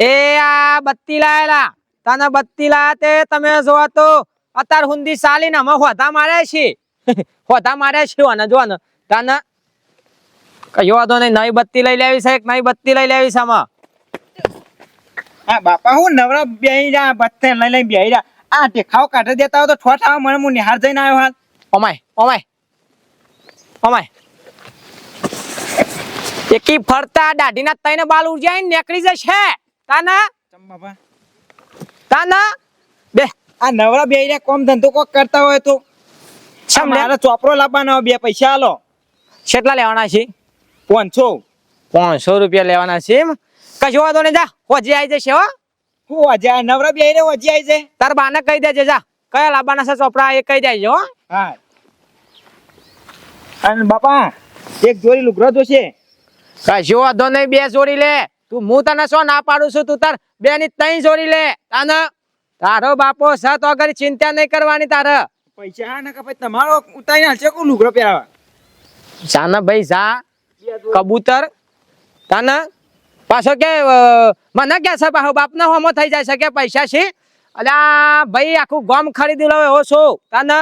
એ આ બત્તી લાયેલા. તને બત્તી લાયા તે તમે જોવો તો અત્યાર હુંદી ચાલીને અમે હોતા મારે છે. હોતા મારે છે અને જો ને તને કયો વાંધો નહીં નવી બત્તી લઈ લેવી છે એક નવી બત્તી લઈ લેવી છે આમાં. હા બાપા હું નવરા બેહી જા બત્તે લઈ લઈ બેહી જા. આ દેખાવ કાઢી દેતા હોય તો ઠોઠા મને હું નિહાર જઈને આવ્યો હાલ. Oh my oh my oh my. એકી ફરતા દાઢીના તઈને બાલ ઉર્જાઈ નીકળી જશે. તાના? ચમ બાપા. તાના? બે. આ નવરા બેહી જા કોમ ધંધો કોક કરતા હોય તો. મારે ચોપરો લાવવાનો બે પૈસા આલો. કેટલા લેવાના છે? પાંચસો. પાંચસો રૂપિયા લેવાના છે એમ? કશો વાંધો નહીં જા. હોજી આવી જશે હો. હું આ નવરા બેહી રે હજી આવી જાય તાર બાને કહી દેજે જા. કયા લાવવાના છે ચોપડા એ કહી દેજો હો. હા. અને બાપા એક જોડી લુગરા જોશે. કશો વાંધો નહીં બે જોડી લે. તું હું તને શું ના પાડું છું? તું તાર બે ની તઈ જોડી લે. તાને તારો બાપો છે તો આગળ ચિંતા નહીં કરવાની તારે. પૈસા હા ને કે પછી તમારો ઉતારી નાખશે કોઈ લુગડો પહેરાવા? જાના ભાઈ જા. કબૂતર. તાને પાછો કે મને કે છે પાછો બાપનો હોમો થઈ જાય છે કે પૈસા છે? અલ્યા ભાઈ આખું ગોમ ખરીદી લો એવો છો. તાને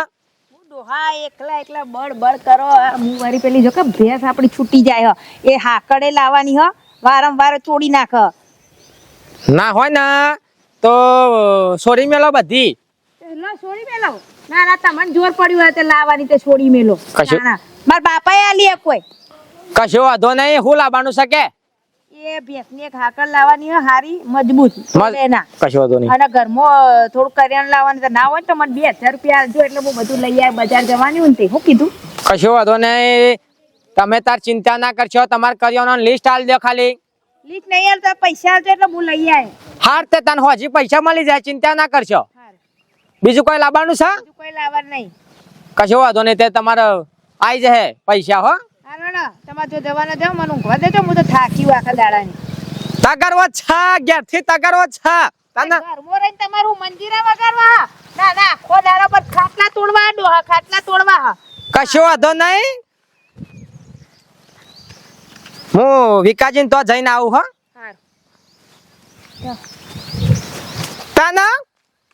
હું એકલા એકલા બળ બળ કરો. આ હું વારી પેલી જો કે ભેંસ આપણી છૂટી જાય હ. એ હાકડે લાવવાની હ. વારંવાર તોડી નાખ. ના હોય ને તો સોરી મેલો બધી. લો છોડી મેલો. ના ના તમને જોર પડ્યું હોય તો લાવવાની તે છોડી મેલો. કશું- ના ના. બાપાએ આલી કોઈ. કશો વાંધો નહીં હું લાવવાનું શકે? એ એ ભેંસની એક હાકર લાવવાની હોય હારી મજબૂત. એના ના. કશો વાંધો નહીં. અને ઘરમાં થોડું કરિયાણું લાવવાનું તો ના હોય ને તો મને બે હજાર રૂપિયા જો એટલે હું બધું લઈ આવે બજાર જવાની હોય ને તે. હું કીધું? કશો વાંધો નહીં. તમે તાર ચિંતા ના કરશો તમારે કરિયાણાનું લિસ્ટ આલ દો ખાલી. લિસ્ટ નહીં આલતો પૈસા આલતો એટલે હું લઈ આવે હાર તે તને હજી પૈસા મળી જાય ચિંતા ના કરશો. બીજું કોઈ લાવવાનું છે? કોઈ લાવવાનું નહીં. કશો વાંધો નહીં તે તમારે આવી જશે પૈસા હો. તમારે જો જવાના જાવ મને ઊંઘવા દેજો હું તો થાકી આખા દાડાની. તગરવો છે ઘેરથી તગરવો છે. તને ઘરમાં રહીને તમારું મંજીરા વગાડવા. ના ના આખો દાડા પર ખાટલા તોડવા ડોહા ખાટલા તોડવા. કશો વાંધો નહીં. હું વિકાજી તો જઈને આવું હો. તાના?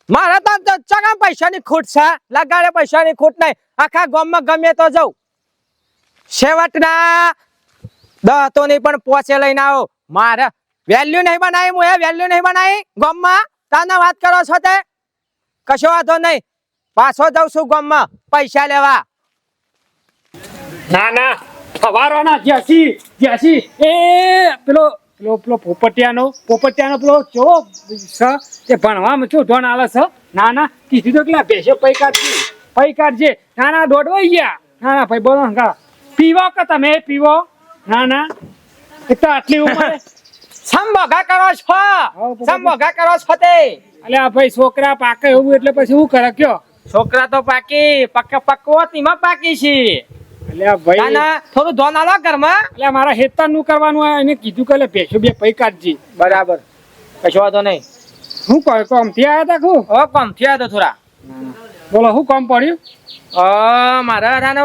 મારા તો તો ચગા પૈસાની ખૂટ છે. લગાડે પૈસાની ખૂટ નહીં. આખા ગામમાં ગમે તો જઉં. છેવટના દહ નહીં પણ પોચે લઈને આવો. મારે વેલ્યુ નહીં બનાવી હું એ વેલ્યુ નહીં બનાવી. ગામમાં તાના વાત કરો છો તે? કશો વાંધો નહીં. પાછો જાઉં છું ગામમાં. પૈસા લેવા. ના ના. ફવારોના જ્યાસી જ્યાસી એ પેલો પેલો પેલો પોપટિયાનો પોપટિયાનો પેલો જો છે તે ભણવામાં શું ધોન આલે છે ના ના કીધું તો કેટલા ભેસો પૈ કાઢજે પૈ કાઢજે ના ના દોડવાઈ ગયા. ના ના ભાઈ બોલો હંગા પીવો કે તમે પીવો? ના ના. એક તો આટલી ઉંમરે. સંભોગા કરો છો? સંભોગા કરો છો તે? અલે આ ભાઈ છોકરા પાકે એવું એટલે પછી શું કરે કયો? છોકરા તો પાકી પક્કા પકવો તીમાં પાકી છે. થોડું ધોન આલો ઘરમાં. એટલે મારા હેતરનું કરવાનું એને કીધું કે ભેસો બે પૈ કાઢજી. બરાબર. કશો વાંધો નહીં. હું કહે કોમ ત્યાં આવ્યા તા ખું ઓ કમ થયા તો થોડા. બોલો શું કામ પડ્યું? અ મારા રાનો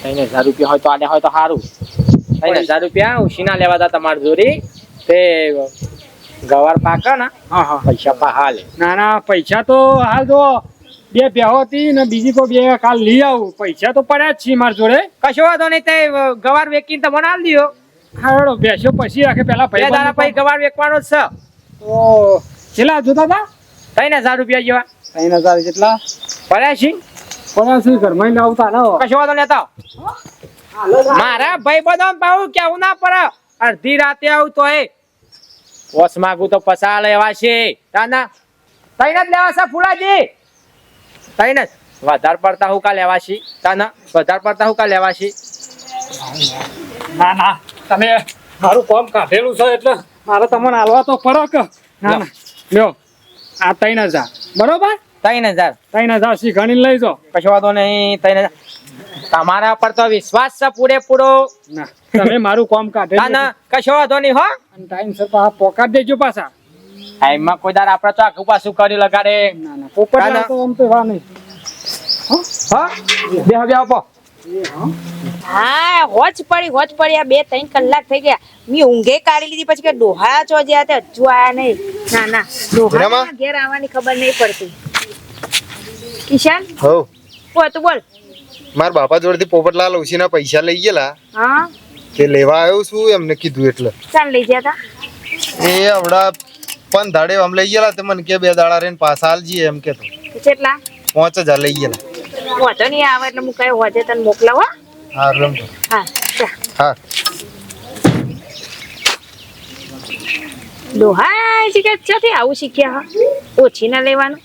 ત્રણ હજાર રૂપિયા હોય તો આને હોય તો સારું ત્રણ હજાર રૂપિયા ઉછીના લેવા હતા તમારી જોડી. તે ગવાર પાકા ના હા હા. પૈસા પા હાલે. ના ના પૈસા તો હાલ જો. બે બેહો હતી ને બીજી કોઈ બે કાલ લઈ આવું. પૈસા તો પડ્યા જ છે માર જોડે. કશો વાંધો નહીં તે ગવાર વેકીને તમે આલ દિયો હા હેડો બેસો પછી રાખે. પેલા ભાઈ દાદા ભાઈ ગવાર વેકવાનો જ છે. તો કેટલા જોતા હતા? ત્રણ હજાર રૂપિયા જેવા. ત્રણ હજાર જેટલા? પડ્યા છે? પડ્યા છે ઘરમાં ને આવતા ના કશો વાંધો લેતા મારા ભાઈ બધો ભાવ કેવું ના પડે. અડધી રાતે આવું તો એ. ઓસ માગું તો પસાર લેવા છે. તાના તૈન જ લેવા છે ફુલાજી. તૈન જ વધારે પડતા હું કા લેવા છે તાના વધારે પડતા હું કા લેવા છે ના ના તમે મારું કામ કાઢેલું છે એટલે મારે તમને હાલવા તો પડે કે? ના ના. લ્યો આ ત્રણ હજાર. બરોબર? ત્રણ હજાર. ત્રણ હજાર સી ગણી લઈ જાઓ. કશો વાંધો નહીં ત્રણ હજાર. તમારા પર તો વિશ્વાસ છે પૂરેપૂરો. ના તમે મારું કામ કાઢેલું ના કશો વાંધો નહીં હો. ટાઈમ સર પોકાટ દેજો પાછા. એમાં કોઈ દાર આપણે તો આખું પાછું કરી લગાડે. ના ના પોપટ ના, ના. તો આમ તો વા હા? બેહો બેહો પો. હા હોજ પડી હોજ પડી. આ બે ત્રણ કલાક થઈ ગયા. મેં ઊંઘે કાઢી લીધી પછી કે ડોહા ચો જ્યાં તે હજુ આયા નહીં. ના ના. ડોહા ઘેર આવવાની ખબર નહીં પડતી. કિશન? હો. બોલ તું બોલ. મારા બાપા જોડેથી પોપટલાલ ઓશીના પૈસા લઈ ગયેલા. હા. તે લેવા આવ્યો છું એમને કીધું એટલે. ચાલ લઈ ગયા તા. એ હમણાં પણ દાડે આમ લઈ ગયેલા તે મને કે બે દાડા રહીને પાછા આલજી એમ કે તો. કેટલા? પાંચ હજાર લઈ ગયેલા. વાંધો નહીં આવે એટલે હું કઈ હોજે તને મોકલાવા હા. રમ હા હા. ડોહા છે ક્યાંથી આવું શીખ્યા ઓછી ના લેવાનું.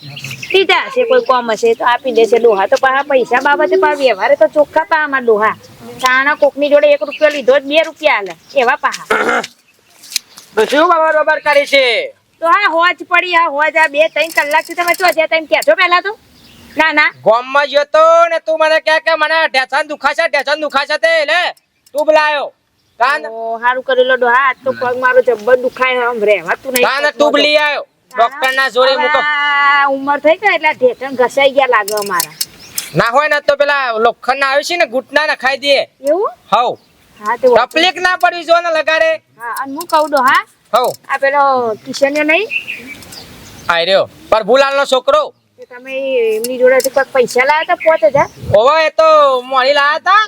લીધા હશે કોઈ કોમ હશે તો આપી દેશે. ડોહા તો પાછા પૈસા બાબતે પા વ્યવહારે તો ચોખ્ખા પા આમાં ડોહા તાણા કોકની જોડે એક રૂપિયો લીધો જ બે રૂપિયા આલે. એવા પાહા. શું બબર બબર કરે છે? તો હા હોજ પડી હા હોજ આ બે ત્રણ કલાકથી તમે ચો જ્યાં તમે કહેજો પહેલા તો. ના ના. ગામમાં જતો ને તું મને કહે કે મને ઢેસાન દુખાશે ઢેસાન દુખાશે તે લે. તું બોલાયો. કાન ઓ હારું કરેલો ડોહા આજ તો પગ મારો જબ્બર દુખાય આમ રહેવાતું નહીં. કાન તું લઈ આવ્યો ડોક્ટર ના જોડે મૂકો. ઉંમર થઈ ગઈ એટલે આ ઢેટણ ઘસાઈ ગયા લાગે અમારા. ના હોય ને તો પેલા લોખંડ ના આવ્યું છે ને ઘૂંટના ના ખાઈ દે. એવું? હવ. હા તે તકલીફ ના પડવી જો ને લગાડે. હા અને હું કહું ડોહા હવ આ પેલો કિશન નહીં? આઈ રહ્યો. પ્રભુલાલ નો છોકરો? તમે એમની જોડે કોઈક પૈસા લાયા હતા પાંચ હજાર ઓવા એ તો મોડી લાયા હતા.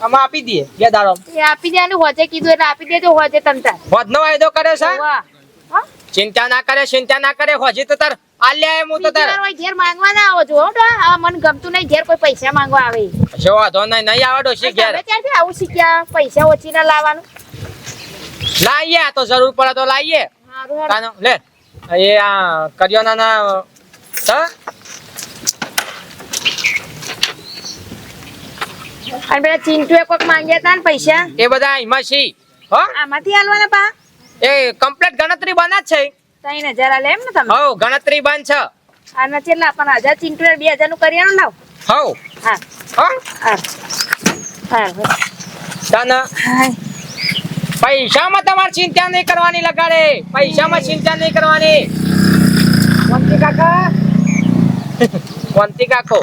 અમે આપી દઈએ. બે દાડો. એ આપી દે હોજે કીધું એટલે આપી દેજો હોજે તમતા વધનો વાયદો કર્યો છે? હા? ચિંતા ના કરે ચિંતા ના કરે. હોજે તો તાર. આલ્યા એમ હું તો તાર. ઘેર માંગવા ના આવો હો ડોહા. આ મને ગમતું નહીં ઘેર કોઈ પૈસા માંગવા આવે. જો વાંધો નહીં નહીં આવડો છે ઘેર તમે ક્યારથી આવું શીખ્યા? પૈસા ઓછી ના લાવવાનું. લાવીએ આ તો જરૂર પડે તો. કાનો લે. એ આ કર્યો ના ના અને પેલા ચિંટુએ માંગ્યા હતા ને પૈસા? એ બધા એમાં છે. હો? આમાંથી હાલવાના પા? એ કમ્પ્લીટ ગણતરી જ છે. ત્રણ હજાર આલે એમ ને તમે? હવ ગણતરી બંધ છે. આના કેટલા પણ હજાર ચિંટુ બે હજારનું કરિયાણું લાવ. હા. હો? હા. હા તને. પૈસામાં તમારે ચિંતા નહીં કરવાની લગાડે. પૈસામાં ચિંતા નહીં કરવાની. કોંતી કાકા? કોંતી કાકો?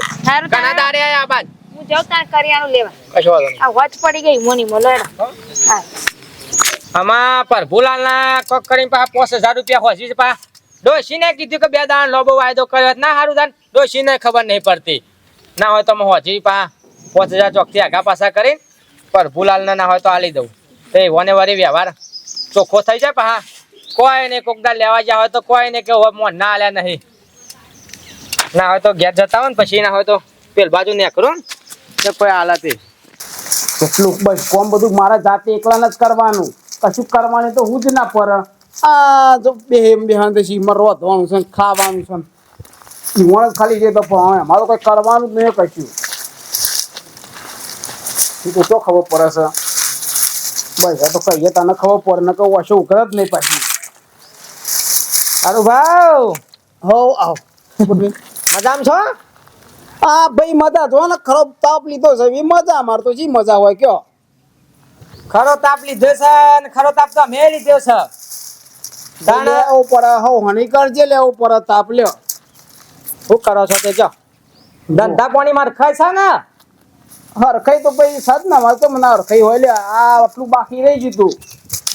કના દાડે આયા બાદ. હું જાઉં તાર કરિયાણું લેવા. કશો વાંધો નહીં. આ વોચ પડી ગઈ મોની મોલો એનો હા? આમાં પ્રભુલાલ ના કોક કરીને પા પાંચ હજાર રૂપિયા હોશી પા. ડોશી ને કીધું કે બે દાણ લોબો વાયદો કર્યો ના સારું દાન. ડોશી ને ખબર નહીં પડતી. ના હોય તો હું હોજી પા પાંચ હજાર ચોકથી આગા પાછા કરીને પ્રભુલાલ ને ના હોય તો આલી દઉં. એ, વને વ્યવહાર. ચોખ્ખો થઈ જાય પા કોઈ ને કોક દાડ લેવા ગયા હોય તો કોઈ ને કે મોન ના આલ્યા નહીં. ના હોય તો ઘેર જતા હોય ને પછી ના હોય તો પેલ બાજુ ને. તો કોઈ આલાતી. એટલું બસ કોમ બધું મારા જાતે એકલાને જ કરવાનું. કશું કરવાની તો હું જ ના પર. આ જો બે બેહાન છે મરવા રોધવાનું છે ખાવાનું છે ને. ઈવણ જ ખાલી જે તો પણ અમારે કોઈ કરવાનું જ નહીં કશું. તો ખબર પડે છે. બસ તો કહીએ તને ખબર પડે ને કહું ઓછો ઉકળ જ નહીં પછી. સારું ભાવ. હો આવ. મજામાં છો? આ ભાઈ મજા જો ને ખરો તાપ લીધો છે એ મજા અમાર તો જી મજા હોય કયો. ખરો તાપ લીધો છે ને ખરો તાપ તો મેં લીધો છે. દાણા ઉપર હો હણી કરજે લે પડે તાપ લ્યો. શું કરો છો તે જો. ધંધા પાણી માર ખાય છે ને? હરખાઈ તો ભાઈ સાધના માં તો મને હરખાઈ હોય લે આ આટલું બાકી રહી ગયું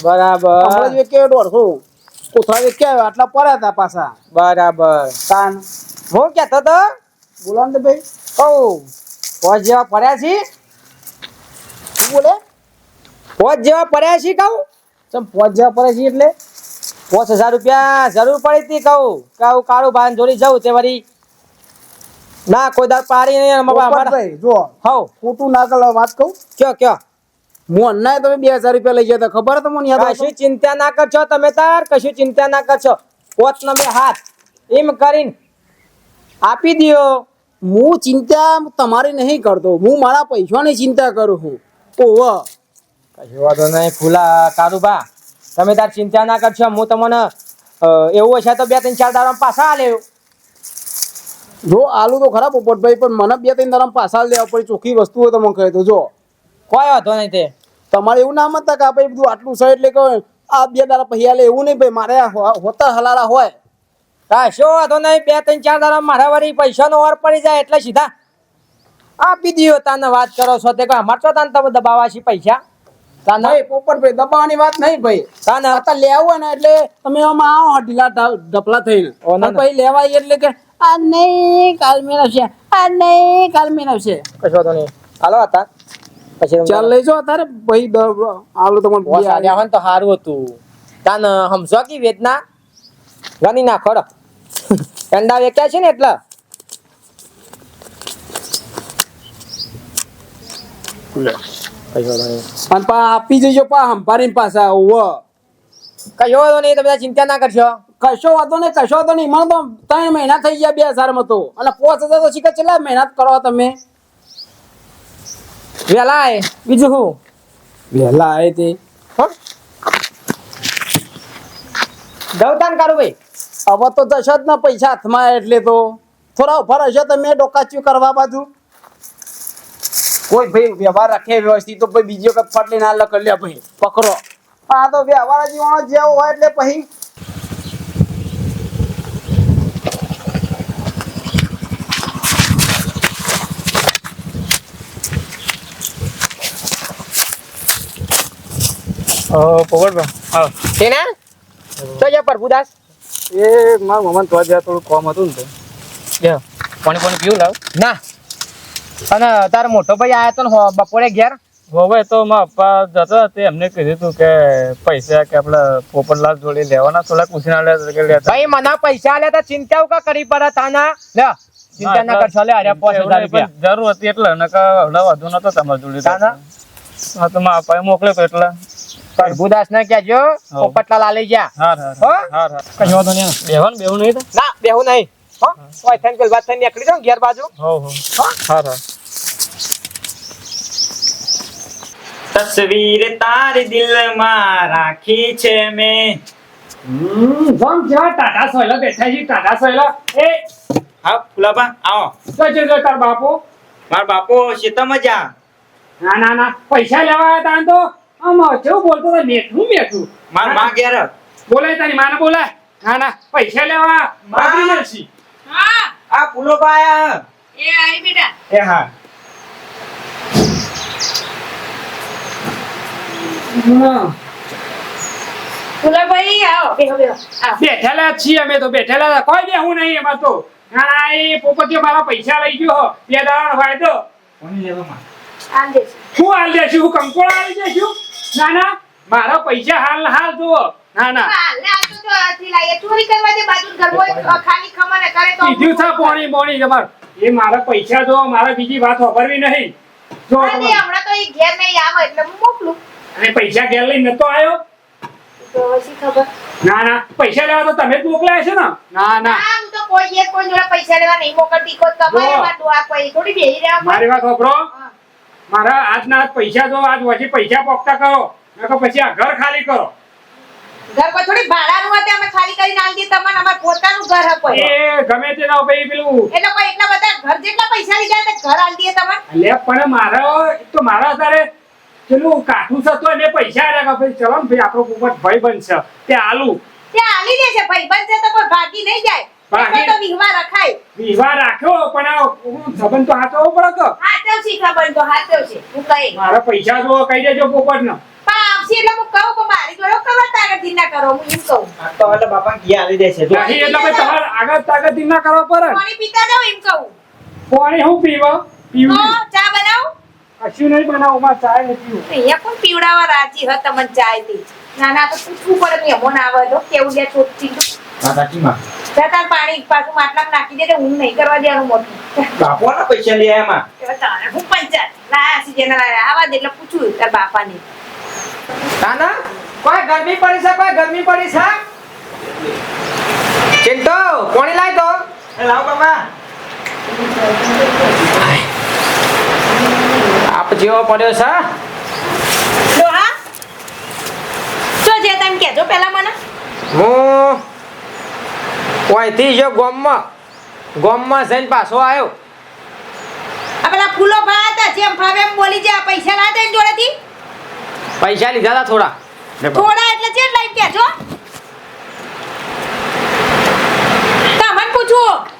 બરાબર. હમણાં જ કે દોઢસો. કોથળા કે આટલા પડ્યા હતા પાછા. બરાબર. તાન. હો કેતો તો? બોલો ને ભાઈ કહું પોચ જેવા પડ્યા છે? બોલે? પોચ જેવા પડ્યા છે કહું? ચમ પોચ જેવા પડે છે એટલે? પાંચ હજાર રૂપિયા જરૂર પડી હતી કહું. કહું કાળું ભાન જોડી જવું તે વળી ના કોઈ દાર પાડી નહીં ભાઈ જો હવ. ખોટું ના કર વાત કહું? કયો કયો? હું ના તમે બે હજાર રૂપિયા લઈ ગયા હતા ખબર મને યાદ કશું ચિંતા ના કરશો તમે તાર કશું ચિંતા ના કરશો પોત ને બે હાથ. એમ કરીને આપી દયો. હું ચિંતા તમારી નહીં કરતો હું મારા પૈસાની ચિંતા કરું છું. ઓહ. કશું વાંધો નહીં ફૂલા કારુબા તમે તાર ચિંતા ના કરશો હું તમને એવું હશે તો બે ત્રણ ચાર દાડા પાછા આલે. જો આલુ તો ખરા પોપટભાઈ પણ મને બે ત્રણ દાડા પાછા લેવા પડી ચોખ્ખી વસ્તુ હોય તમે કહે તો જો કોઈ વાંધો નહીં તે. તમારે એવું ના મત કે ભાઈ બધું આટલું છે એટલે કે આ બે દાડા પૈયા લે એવું નહીં ભાઈ મારે હો- હોતા હલારા હોય. કશો વાંધો નહીં બે ત્રણ ચાર દાડા મારા વાળી પૈસાનો ઓર પડી જાય એટલે સીધા આપી દીયો તાને વાત કરો છો તે. અમાર તો તાન તમે દબાવા છે પૈસા. તાને ભાઈ પોપટભાઈ દબાવવાની વાત નહીં ભાઈ. તાને લેવું ને એટલે તમે આમાં આવો ઢીલા ઢપલા થઈને. પછી લેવાય એટલે કે આ નહીં કાલ છે આ નહીં કાલ મેળવશે કશો તો નહીં. હાલો હતા પછી ચાલ લઈ જાઓ તારે ભાઈ દ- તમને બોસ આવ્યા હોય ને તો સારું હતું. તાન સમજો કી વેદના? ગણી ના ખરો અંડા વેચ્યા છે ને એટલે? પા આપી જજો પા હંપારીને પાછા ઓવ કઈ વાંધો નહીં તમે બધા ચિંતા ના કરશો. કશો વાતો નહીં કશો વાતો નહીં. મને તો ત્રણ મહિના થઈ ગયા બે હજારમાં તો. અને પાંચ હજાર તો શીખે છેલ્લા મહેનત કરો તમે. વેલા આય. બીજું શું? વેલા એ તે. ગૌતાન કારું ભાઈ. હવે તો જશો જ ના પૈસા હાથમાં એટલે તો. થોડા ઊભા રહેશો તમે ડોકાચ્યું કરવા બાજુ. કોઈ ભાઈ વ્યવહાર રાખે વ્યવસ્થિત તો ભાઈ બીજો કઈ ફટલી ના હાલ કરી લે ભાઈ. પકડો. આ તો વ્યવહાર જીવવાનો જેવો હોય એટલે પછી તેને તો જે પ્રભુદાસ એ મારા મમ્મી તો આજે થોડું કોમ હતું ને તો. પાણી પાણી પીવું લાવ. ના. અને તારો મોટો ભાઈ આયો તો બપોરે ઘેર? હવે તો મારા પપ્પા જતા તે એમને કીધું હતું કે પૈસા કે આપડે પોપટલાલ જોડે લેવાના થોડા પૂછીને લે કે લેતા. ભાઈ મને પૈસા આલ્યા તો ચિંતા કા કરી પડે તાના? લે ચિંતા ના કરશો લે અરે પાંચ હજાર રૂપિયા. જરૂર હતી એટલે હમણાં વધુ નતો તમારા જોડે. તાના? હા તો મારા પપ્પાએ મોકલ્યો તો એટલે. પ્રભુદાસ ને કહેજો હઉ. પોપટલાલ આલી જા હો? કશો વાંધો નહીં બેહવાનું બેહવું નહીં ના બેહો નહીં. હો? ઓય થેન્ક યુ વાત થઈને નીકળી જાઉં ઘેર બાજુ. હો હો. હા? હા તસવીર તારી દિલમાં રાખી છે મેં. જમ જેવા ટાટા સોયલા બેઠા છે ટાટા સોયલા. એ હા ફુલાબા આવો. જો જો તાર બાપુ. માર બાપો શેતામાં જા ના ના ના પૈસા લેવા આવ્યા તા ને તો. આમ કેવું બોલતો હતો મેઠું મેઠું મારા માં ઘેર બોલાય તારી માને બોલાય. ના ના પૈસા લેવા. બાબરી મળશી હા. આ ફુલોબા આયા એ આઈ બેટા. એ હા. ફુલાભાઈ આવો. બેહો બેહો બેઠેલા છીએ અમે તો બેઠેલા હતા. કોઈ બેહું નહીં એમાં તો. ના એ પોપટીઓ મારા પૈસા લઈ ગયો હો. બે દાડાનો ફાયદો. કોની લેવામાં? આમ દેજો શું હાલ દેશું? હું કંકોળા આવી દેશું? ના ના. મારા પૈસા હાલ ને હાલ જુઓ. ના ના. હાલ ને આ તો જો આથી લાઈએ. ચોરી કરવા દે બાજુ ઘર ખાલી ખમાને કરે તો કીધું છે પોણી પોણી તમાર એ મારા પૈસા જો મારા બીજી વાત વાપરવી નહીં. જો. હમણાં તો એ ઘેર નહીં આવે એટલે હું મોકલું. અને પૈસા ઘેર લઈને નતો આવ્યો તો પછી ખબર. ના ના. પૈસા લેવા તો તમે જ મોકલાયા છે ને? ના ના. હું તો કોઈ એક કોઈ જોડે પૈસા લેવા નહીં મોકલતી. કોઈ તમારે વાત કોઈ થોડી બેહી રહ્યા મારી વાત વાપરો. મારા આજના આજ પૈસા દો આજ પછી પૈસા પોકતા કરો નકર પછી આ ઘર ખાલી કરો. ઘર પર થોડી ભાડાનું હતું અમે ખાલી કરીને આલી તમને અમાર પોતાનું ઘર હે એ ગમે તે ના ભાઈ પેલું. એટલે કોઈ એટલા બધા ઘર જેટલા પૈસા લઈ જાય તો ઘર આલી દઈએ તમને. લે પણ મારો તો મારા અત્યારે પેલું કાઠું થતું ને પૈસા કે ભાઈ ચલો ભાઈ આપણો પોપટ ભાઈ બનશે તે આલુ. તે આલી દેશે ભાઈ બંધ છે તો કોઈ ભાગી નહીં જાય. ભાગી- એટલે તો વિહવા રખાય. વિવાહ રાખ્યો પણ આ હું સંબંધ તો હાથવો પડે કે? હાથવ છે ખબર તો હાથવ છે. હું કહી મારા પૈસા જો કહી દેજો પોપટ ને એટલે હું કહું કે મારી જોડે ખબર તાગતથી ના કરો હું એમ કહું. આ તો એટલે બાપા ગયા આલી દેશે જો નહીં એટલે ભાઈ તમારે આગળ તાકત ના કરવા પડે પાણી પીતા જાઓ એમ કહું. પાણી હું પીવા? પીવું ચા બનાવું? કશું નહીં બનાવું માં ચાય નહીં પીવું અહીંયા કોણ પીવડાવવા રાજી હ તમને ચાયથી ના ના તો પૂછવું પડે આવે તો કેવું સાચીમાં તાર પાણી પાછું માટલામાં નાખી દે હું નહીં કરવા દેવાનું મોટું. બાપોના પૈસા આયા એમાં? એટલે તારે હું પંચાયત લાયા છે જેને લાયા. આવા દે એટલે પૂછ્યું તાર બાપાને. કોઈ ગરમી પડી છે કોઈ ગરમી પડી છે? ચિંતો કોણી લાય તો. એ લાવ બાપા. આપ જેવો પડ્યો છે ડોહા જો જે તમે કહેજો પેલા મને. હું ઓયથી જો ગોમમાં ગોમમાં જઈને પાછો આવ્યો આ પેલા ફૂલો ભા હતા જેમ ફાવે એમ બોલી જા પૈસા ના દે જોડેથી? પૈસા લીધા હતા થોડા. થોડા એટલે ચેટ લાઈન છો? તમને પૂછું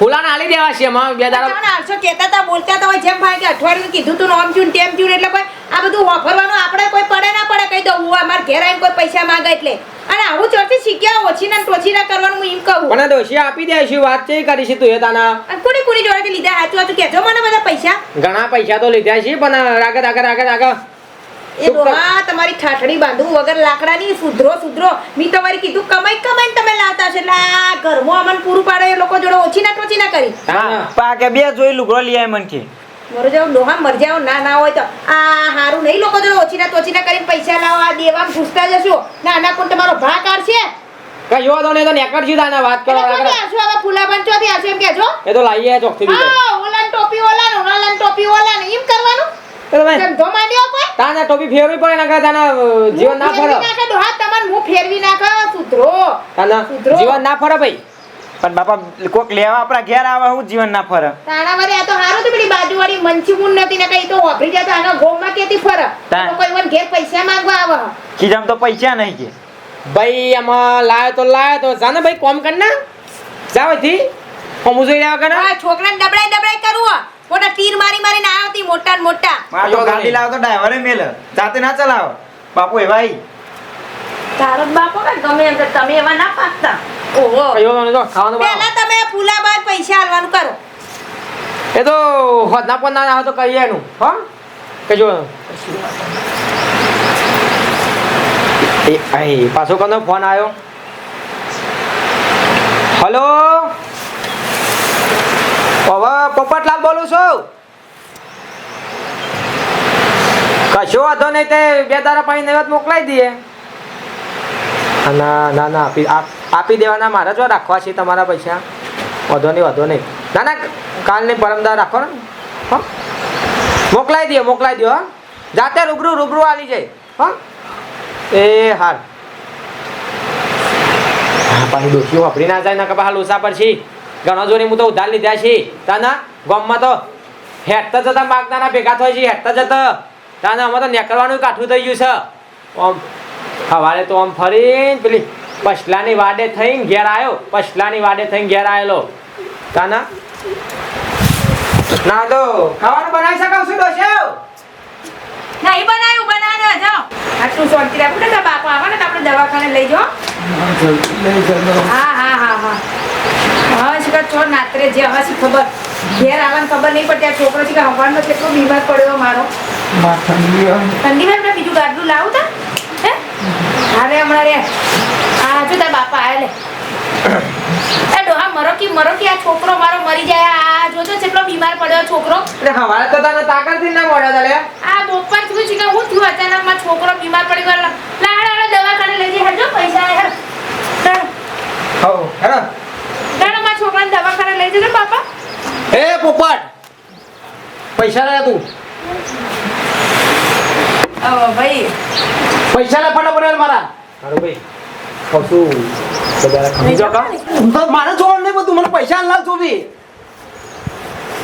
ફૂલાને આલી દેવા છે એમાં બે દાડા. તમને આળસો કહેતા હતા બોલતા હોય જેમ ભાઈ કે અઠવાડિયું કીધું તું ઓમ આમ ટેમ ને થયું એટલે ભાઈ આ બધું વાપરવાનું આપણે કોઈ પડે ના પડે કહી દઉં હું અમારે ઘેર આવીને કોઈ પૈસા માંગે એટલે. અને આવું ચોથી શીખ્યા ઓછી ના ટોછી ના કરવાનું હું એમ કહું. પણ ડોશી આપી દેશું વાત છે કરીશું તું એ તાના? કોની કોની જોડેથી લીધા? હાચું હાચું કહેજો મને બધા પૈસા. ઘણા પૈસા તો લીધા છે પણ આગળ આગળ આગળ આગળ એ ડોહા તમારી ઠાઠડી બાંધવું વગર લાકડાની સુધરો સુધરો. મી તમારી કીધું કમાઈ કમાઈને તમે લાવતા છે એટલે આ ઘરમાં અમને પૂરું પાડે એ લોકો જોડે ઓછી ના ટોચી ના કરી. હા પા બે જોઈ લુગડો લઈ આય મન કે. મરો જાવ ડોહા મર જાવ ના ના હોય તો. આ હારું નહીં લોકો જોડે ઓછી ના ટોચી ના કરીને પૈસા લાવો આ દેવામાં ઘૂસતા જશો. ના ના કોણ તમારો ભા કાઢશે? કઈ તો ને તો નેકળશું તાના વાત કરો આગળ. આવશો હવે ચોથી આવશો એમ કેજો એ તો લાવી ચોકથી હા ઓલાન ટોપી ઓલાન ઓલાન ટોપી ઓલાન એમ કરવાનું? તાના ટોપી ફેરવી પડે નકર તાના જીવન ના ફરે નાખે ડોહા ફેરવી નાખે? સુધરો. તાના જીવન ના ફરે ભાઈ. પણ બાપા કોક લેવા આપણા ઘેર આવે હું જીવન ના ફરે તાણા વાળી આ તો હારું તો પેલી બાજુવાળી મંચી મુન નથી ને કઈ તો વાપરી જાય તો આના કેતી ફર. તા. ઈવન ઘેર પૈસા માંગવા આવે. ખીજામ તો પૈસા નહીં કે. ભાઈ એમાં લાયો તો લાયો તો જાને ભાઈ કોમ કર ના. જાવથી હું જોઈ રહ્યા કર આ છોકરાને દબડાઈ દબડાઈ કરવું મોટા તીર મારી મારીને આવતી મોટા ને મોટા. મારે તો ગાડી લાવ તો ડ્રાઈવરે મેલ. જાતે ના ચલાવ. બાપુ એ ભાઈ. તારો બાપો કે ગમે એમ તમે એવા ના પાકતા ઓહો. કયો મને તો ખાવાનું. પહેલા તમે ફૂલા બાદ પૈસા આલવાનું કરો. એ તો હોદના પણ ના આવે તો કહીએ એનું હા? કજો એ પાછો કોનો ફોન આવ્યો? હલો? હવે પોપટલાલ બોલું છું. કશો વાંધો નહીં, તે બે તારા પાણી નવેત મોકલાઈ દઈએ. ના ના ના, આપી આપી દેવાના, મારા જો રાખવા છે તમારા પૈસા. વાંધો નહીં વાંધો નહીં. ના ના, કાલની પરમદાર રાખો ને. હા? મોકલાઈ દો મોકલાઈ દો જાતે રૂબરૂ રૂબરૂ આલી જાય. હા? એ હાર પાણી દોષીઓ વાપરી ના જાય ના કે પાછા લોસા પર છી ઘણો જોડી હું તો ઉધાર લીધા છે. તાના ગામમાં તો હેઠતા જતા માગનારા ભેગા થાય છે હેઠતા જતા તાના આમાં તો નીકળવાનું કાઠું થઈ ગયું છે. આમ સવારે તો આમ ફરીને પેલી પછલાની વાડે થઈને ઘેર આવ્યો પછલાની વાડે થઈને ઘેર આવેલો તાના? ના તો ખાવાનું બનાવી શકાવ છું ડોશેવ નહીં બનાવ્યું બનાવ્યું જાઓ આટલું શાંતિ રાખો? ને બાપા આવે ને આપણે દવાખાને લઈ જાઓ. હા હા હા હા. હવે શું કહે ચોર નાત્રે જે હવે શું ખબર? ઘેર આવવાની ખબર નહીં પડતી. આ છોકરો છે કે હવાનો કેટલો બીમાર પડ્યો મારો. ઠંડી માં બીજું ગાડલું લાવું તા? હે? હવે હમણાં રે. આ જો તા બાપા આયા લે. એ ડોહા મરો કી મરો કી આ છોકરો મારો મરી જાય. આ જોજો કેટલો બીમાર પડ્યો છોકરો. એટલે હવારે તો તને ના મળ્યો તારે આ બોપર થયું છે કે હું થયું? અચાનકમાં છોકરો બીમાર પડી ગયો. લાડ દવાખાને લઈ જઈ હજો પૈસા હે. હો હેરો લાડ દવાખાને લઈ જજો પાપા એ પોપટ પૈસા લે તું. ઓ ભાઈ. પૈસા લે ફટાફટ મારા. હારું ભાઈ કા? મારે જોવાનું નહીં બધું મને પૈસા લાલ જોવી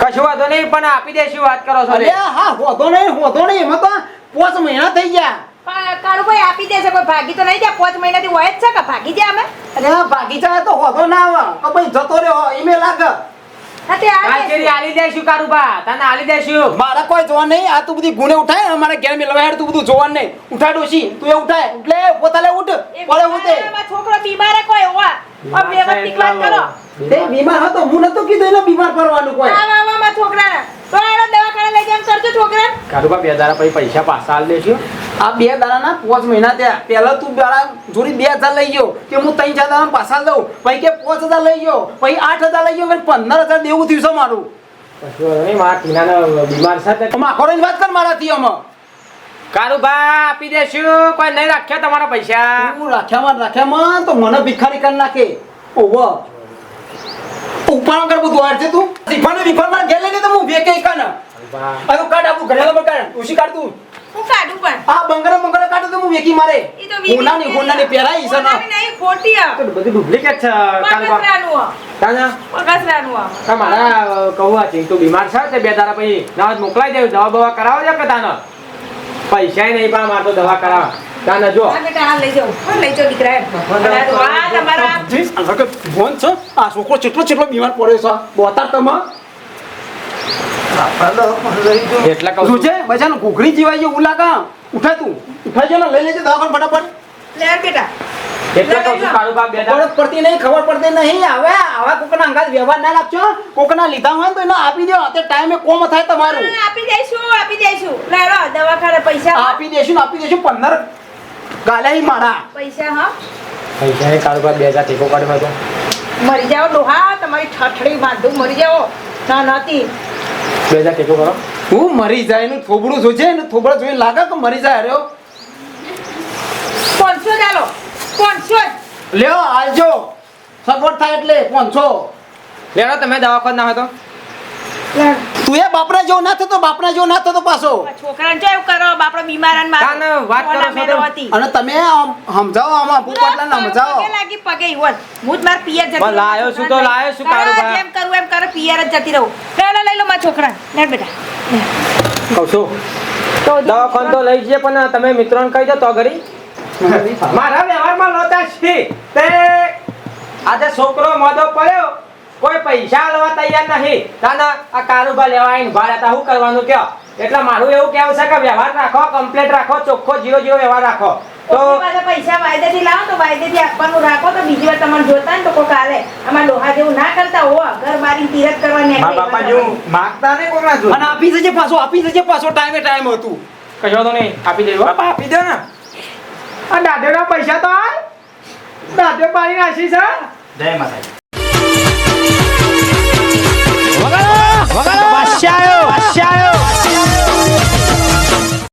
કશું વાંધો નહીં પણ આપી દેશું વાત કરો છો અરે હા હોતો નહીં હોતો નહીં એમાં તો પોચ મહિના થઈ ગયા. કાળુભાઈ આપી દેશે કોઈ ભાગી તો નહીં જાય. પાંચ મહિનાથી હોય જ છે કે ભાગી જાય અમે? અરે તો હોતો ના આવે. ભાઈ જતો રહ્યો ઈમે લાગે. મારે કોઈ જોવા નહીં. આ તું બધી ગુને ઉઠાય. અમારે ઘેર મેલવા હેડ તું બધું જોવા નહીં. ઉઠાય ડોશી તું એ ઉઠાય. એટલે પોતાલે ઉઠ. પડે ઉઠે. છોકરો બીમાર કોઈ આ વ્યવસ્થિત વાત કરો. તે બીમાર હતો હું નતો કીધું એને બીમાર પડવાનું કોઈ. આ વાવા માં છોકરાને. તો એનો દવાખાને લઈ જાય એમ કરજો કારુબા બે દાડા પછી પૈસા પાછા આલી દેશું આ બે દાડાના પાંચ મહિના થયા. પહેલા તું દાડા જોડી બે હજાર લઈ ગયો કે હું ત્રણ ચાર દાડા પાછા લઉં પછી કે પાંચ હજાર લઈ ગયો પછી આઠ હજાર લઈ ગયો પંદર હજાર દેવું થયું છે મારું. ટીનાનો બીમાર સાથે તે વાત કર મારાથી આમાં. કારુબા આપી દેશું. કોઈ નહીં રાખ્યા તમારા પૈસા. તું રાખ્યામાં રાખ્યામાં તો મને ભિખારી કરી નાખે. કર બધું હાર છે તું. તો હું વેકે કાન કારુબા, આ તો કાઢ આપણું ઘરેલા પર કાઢ. ઉસી કાઢ તું. હું કાઢું પણ. આ બંગરે બંગરે કાઢ તો હું વેકી મારે. પહેરાઈ છે નહીં, ખોટી આ. બધું ડુપ્લિકેટ છે કારુબા તાના પગસરાનું આ. કહું આ બીમાર છે તે બે દાડા પછી. નવાજ મોકલાઈ દેવું દવા બવા કરાવો છે કે તાનો? પૈસા નહીં પા મારે તો દવા કરાવવા. તાને જો. લઈ. લઈ દીકરા, આ તમારા ભગવાન છે. આ છોકરો ચેટલો ચેટલો બીમાર પડ્યો છે. બોતાર તમે. એટલા કહું છું. જોજે ઘૂઘરી જીવાય છે ઉલાકા ઉઠા તું. ઉઠાઈ જો ને લઈ લેજે દવાખાને ફટાફટ. લે, બેટા. એટલા કહું છું કાળુ બા બેટા. ખબર પડતી નહીં ખબર પડતી નહીં. હવે આવા કોકના અંગાત વ્યવહાર ના રાખજો. કોકના લીધા હોય તો એને આપી દો તે ટાઈમે કોમ થાય તમારું. આપી દઈશું આપી દઈશું. દવાખાને પૈસા આપી દઈશું આપી દઈશું પંદર ગાલ્યા મારા પૈસા હા. પૈસા નહીં કાળુ બા બે હજાર ટેકો કાઢવા તો મરી જાઓ ડોહા તમારી ઠઠડી બાંધું મરી જાઓ. ના નથી બે હજાર ટેકો કરો. હું મરી જાય એનું થોબડું જોજે ને થોબડા લાગે કે મરી જાય રહ્યો પાંચસો ચાલો. પાંચસો લ્યો આલજો સગવડ થાય એટલે પાંચસો. લેડો તમે દવાખાને ના હોય તું. એ બાપરા જેવો ના થતો બાપરા જેવો ના થતો પાછો. છોકરાને જો એવું કરો બાપડો બીમાર અને મારો. ના, ના, વાત કરો ઓલા છો મેલો તો. હતી. અને તમે સમજાવો આમાં પોપટલાલ ને સમજાવો. પગે લાગી પગે ઈવન. હું જ મારા પિયર જતી લાયો છું તો લાયો છું, તારે કાળુભા. જેમ કરવું એમ કરે પિયર જ જતી રહું. લે લે લઈ લો મારા છોકરા લે બેટા. કહું છું. તો દવાખાન તો લઈ જઈએ પણ તમે મિત્રોને કહી દો તો ઘડી મારા વ્યવહારમાં નહોતા છે તે આજે છોકરો મોદો પડ્યો. કોઈ પૈસા લેવા તૈયાર નહીં. તાના આ કારુબા લેવા આવીને ભાડા તા શું કરવાનું કયો? એટલે મારું એવું કહેવું છે કે વ્યવહાર રાખો કમ્પ્લીટ રાખો ચોખ્ખો જીરો જીરો વ્યવહાર રાખો. તો પૈસા વાયદેથી લાવો તો વાયદેથી આપવાનું રાખો તો બીજી વાર તમારે જોતા ને તો કોઈ કાલે આમાં લોહા જેવું ના કરતા હો. ઘર બારી તીરથ કરવાની બાપા જેવું માગતા નહીં કોકના જોડે. અને આપી દેજે પાછો આપી દેજે પાછો ટાઈમે ટાઈમ હતું. કશો તો નહીં. આપી દેજો બાપા આપી દો ને. આ દાદેવના પૈસા તો આ દાદેવ પાણી નાખી છે. જય માતા વગાડો વગાડો. વાશ્યાયો વાશ્યાયો